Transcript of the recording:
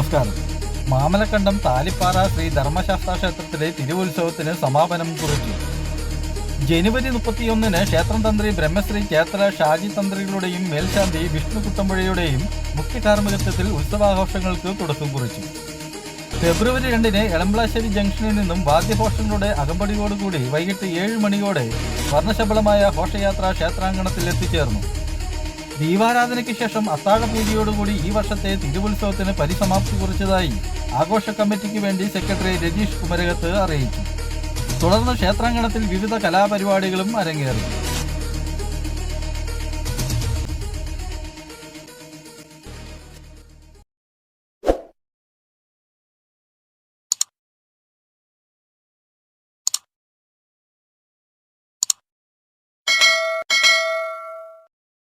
നമസ്കാരം. മാമലക്കണ്ടം താലിപ്പാറ ശ്രീ ധർമ്മശാസ്ത്ര ക്ഷേത്രത്തിലെ തിരുവുത്സവത്തിന് സമാപനം കുറിച്ചു. ജനുവരി മുപ്പത്തിയൊന്നിന് ക്ഷേത്രം തന്ത്രി ബ്രഹ്മശ്രീ ക്ഷേത്ര ഷാജി തന്ത്രികളുടെയും മേൽശാന്തി വിഷ്ണു കുട്ടമ്പുഴയുടെയും മുഖ്യ കാർമ്മികത്വത്തിൽ ഉത്സവാഘോഷങ്ങൾക്ക് തുടക്കം കുറിച്ചു. ഫെബ്രുവരി രണ്ടിന് എളമ്പളാശ്ശേരി ജംഗ്ഷനിൽ നിന്നും വാദ്യഘോഷങ്ങളുടെ അകമ്പടിയോടുകൂടി വൈകിട്ട് ഏഴ് മണിയോടെ വർണശബളമായ ഘോഷയാത്ര ക്ഷേത്രാങ്കണത്തിൽ എത്തിച്ചേർന്നു. ദീപാരാധനയ്ക്ക് ശേഷം അത്താഴ പൂജയോടുകൂടി ഈ വർഷത്തെ തിരുവുത്സവത്തിന് പരിസമാപ്തി കുറിച്ചതായി ആഘോഷ കമ്മിറ്റിക്ക് വേണ്ടി സെക്രട്ടറി രജീഷ് കുമരകത്ത് അറിയിച്ചു. തുടർന്ന് ക്ഷേത്രാങ്കണത്തിൽ വിവിധ കലാപരിപാടികളും അരങ്ങേറി.